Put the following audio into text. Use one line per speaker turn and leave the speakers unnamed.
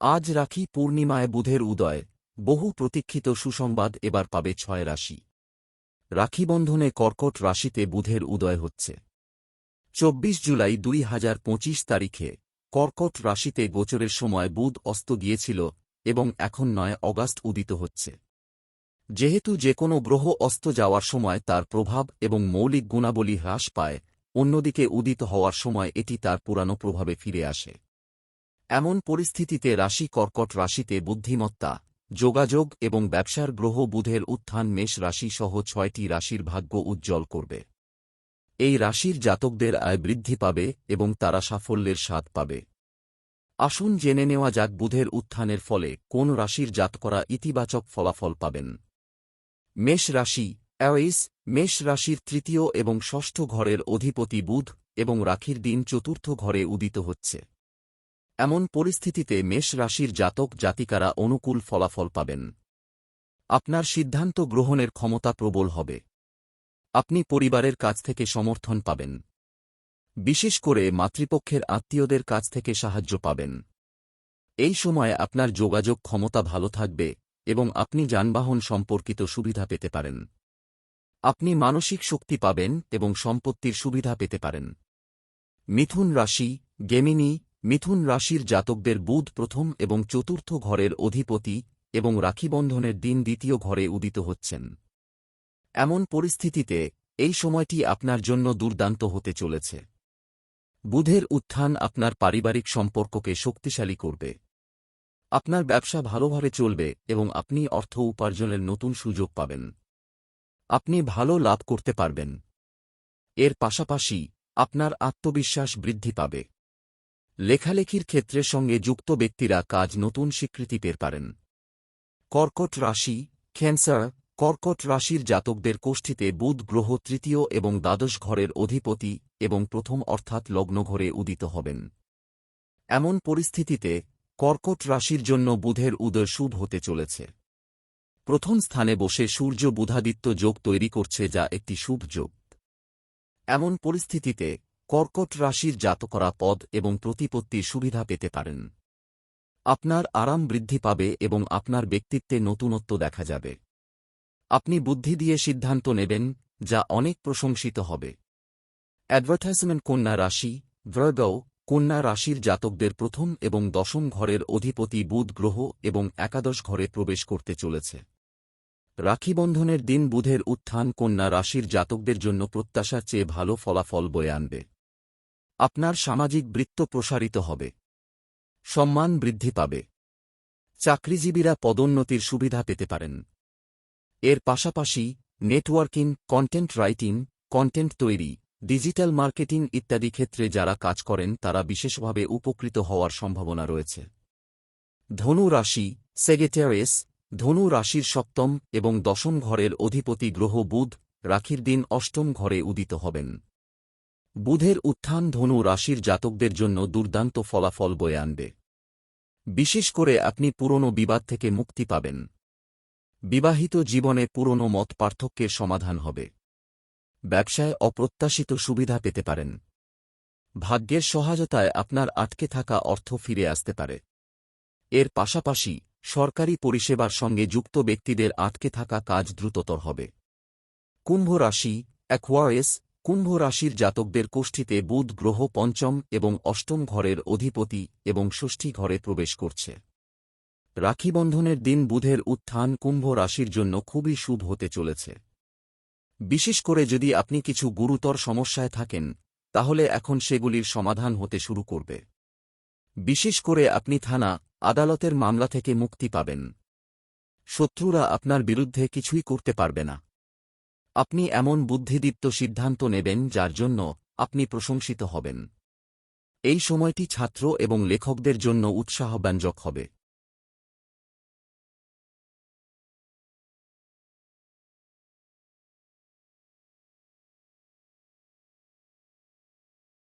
আজ রাখি পূর্ণিমায় বুধের উদয়, বহু প্রতীক্ষিত সুসংবাদ এবার পাবে ছয় রাশি। রাখিবন্ধনে কর্কট রাশিতে বুধের উদয় হচ্ছে। চব্বিশ জুলাই দুই হাজার পঁচিশ তারিখে কর্কট রাশিতে গোচরের সময় বুধ অস্ত গিয়েছিল এবং এখন নয় অগাস্ট উদিত হচ্ছে। যেহেতু যে কোনো গ্রহ অস্ত যাওয়ার সময় তার প্রভাব এবং মৌলিক গুণাবলী হ্রাস পায়, অন্যদিকে উদিত হওয়ার সময় এটি তার পুরানো প্রভাবে ফিরে আসে। এমন পরিস্থিতিতে রাশি কর্কট রাশিতে বুদ্ধিমত্তা, যোগাযোগ এবং ব্যবসার গ্রহ বুধের উত্থান মেষ রাশি সহ ছয়টি রাশির ভাগ্য উজ্জ্বল করবে। এই রাশির জাতকদের আয় বৃদ্ধি পাবে এবং তারা সাফল্যের স্বাদ পাবে। আসুন জেনে নেওয়া যাক বুধের উত্থানের ফলে কোন রাশির জাতকরা ইতিবাচক ফলাফল পাবেন। মেষ রাশি, অ্যাওয়েস, মেষ রাশির তৃতীয় এবং ষষ্ঠ ঘরের অধিপতি বুধ এবং রাখির দিন চতুর্থ ঘরে উদিত হচ্ছে। এমন পরিস্থিতিতে মেষ রাশির জাতক জাতিকারা অনুকূল ফলাফল পাবেন। আপনার সিদ্ধান্ত গ্রহণের ক্ষমতা প্রবল হবে। আপনি পরিবারের কাছ থেকে সমর্থন পাবেন। বিশেষ করে মাতৃপক্ষের আত্মীয়দের কাছ থেকে সাহায্য পাবেন। এই সময় আপনার যোগাযোগ ক্ষমতা ভালো থাকবে এবং আপনি যানবাহন সম্পর্কিত সুবিধা পেতে পারেন। আপনি মানসিক শক্তি পাবেন এবং সম্পত্তির সুবিধা পেতে পারেন। মিথুন রাশি, গেমিনি মিথুন রাশির জাতকদের বুধ প্রথম এবং চতুর্থ ঘরের অধিপতি এবং রাখিবন্ধনের দিন দ্বিতীয় ঘরে উদিত হচ্ছেন। এমন পরিস্থিতিতে এই সময়টি আপনার জন্য দুর্দান্ত হতে চলেছে। বুধের উত্থান আপনার পারিবারিক সম্পর্ককে শক্তিশালী করবে। আপনার ব্যবসা ভালোভাবে চলবে এবং আপনি অর্থ উপার্জনের নতুন সুযোগ পাবেন। আপনি ভালো লাভ করতে পারবেন। এর পাশাপাশি আপনার আত্মবিশ্বাস বৃদ্ধি পাবে। লেখালেখির ক্ষেত্রের সঙ্গে যুক্ত ব্যক্তিরা কাজ নতুন স্বীকৃতি পের পারেন। কর্কট রাশি, ক্যান্সার, কর্কট রাশির জাতকদের কোষ্ঠীতে বুধ গ্রহ তৃতীয় এবং দ্বাদশ ঘরের অধিপতি এবং প্রথম অর্থাৎ লগ্ন ঘরে উদিত হবেন। এমন পরিস্থিতিতে কর্কট রাশির জন্য বুধের উদয় শুভ হতে চলেছে। প্রথম স্থানে বসে সূর্য বুধাদিত্য যোগ তৈরি করছে যা একটি শুভ যোগ। এমন পরিস্থিতিতে কর্কট রাশির জাতকরা পদ এবং প্রতিপত্তির সুবিধা পেতে পারেন। আপনার আরাম বৃদ্ধি পাবে এবং আপনার ব্যক্তিত্বে নতুনত্ব দেখা যাবে। আপনি বুদ্ধি দিয়ে সিদ্ধান্ত নেবেন, যা অনেক প্রশংসিত হবে। অ্যাডভার্টাইজমেন্ট কন্যা রাশি ভ্রগও কন্যা রাশির জাতকদের প্রথম এবং দশম ঘরের অধিপতি বুধ গ্রহ এবং একাদশ ঘরে প্রবেশ করতে চলেছে। রাখিবন্ধনের দিন বুধের উত্থান কন্যা রাশির জাতকদের জন্য প্রত্যাশার চেয়ে ভালো ফলাফল বয়ে আনবে। আপনার সামাজিক বৃত্ত প্রসারিত হবে। সম্মান বৃদ্ধি পাবে। চাকরিজীবীরা পদোন্নতির সুবিধা পেতে পারেন। এর পাশাপাশি নেটওয়ার্কিং, কন্টেন্ট রাইটিং, কন্টেন্ট তৈরি, ডিজিটাল মার্কেটিং ইত্যাদি ক্ষেত্রে যারা কাজ করেন তারা বিশেষভাবে উপকৃত হওয়ার সম্ভাবনা রয়েছে। ধনু রাশি সেগেটারেস ধনু রাশির সপ্তম এবং দশম ঘরের অধিপতি গ্রহ বুধ, রাখির দিন অষ্টম ঘরে উদিত হবেন। বুধের উত্থান ধনু রাশির জাতকদের জন্য দুর্দান্ত ফলাফল বয়ে আনবে। বিশেষ করে আপনি পুরনো বিবাদ থেকে মুক্তি পাবেন। বিবাহিত জীবনে পুরনো মত পার্থক্যের সমাধান হবে। ব্যবসায় অপ্রত্যাশিত সুবিধা পেতে পারেন। ভাগ্যের সহায়তায় আপনার আটকে থাকা অর্থ ফিরে আসতে পারে। এর পাশাপাশি সরকারি পরিষেবার সঙ্গে যুক্ত ব্যক্তিদের আটকে থাকা কাজ দ্রুততর হবে। কুম্ভ রাশি অ্যাকোয়ারেস কুম্ভ রাশির জাতকদের কোষ্ঠীতে বুধ গ্রহ পঞ্চম এবং অষ্টম ঘরের অধিপতি এবং ষষ্ঠী ঘরে প্রবেশ করছে। রাখিবন্ধনের দিন বুধের উত্থান কুম্ভ রাশির জন্য খুবই শুভ হতে চলেছে। বিশেষ করে যদি আপনি কিছু গুরুতর সমস্যায় থাকেন, তাহলে এখন সেগুলির সমাধান হতে শুরু করবে। বিশেষ করে আপনি থানা, আদালতের মামলা থেকে মুক্তি পাবেন। শত্রুরা আপনার বিরুদ্ধে কিছুই করতে পারবে না। আপনি এমন বুদ্ধিদীপ্ত সিদ্ধান্ত নেবেন যার জন্য আপনি প্রশংসিত হবেন। এই সময়টি ছাত্র এবং লেখকদের জন্য উৎসাহব্যঞ্জক হবে।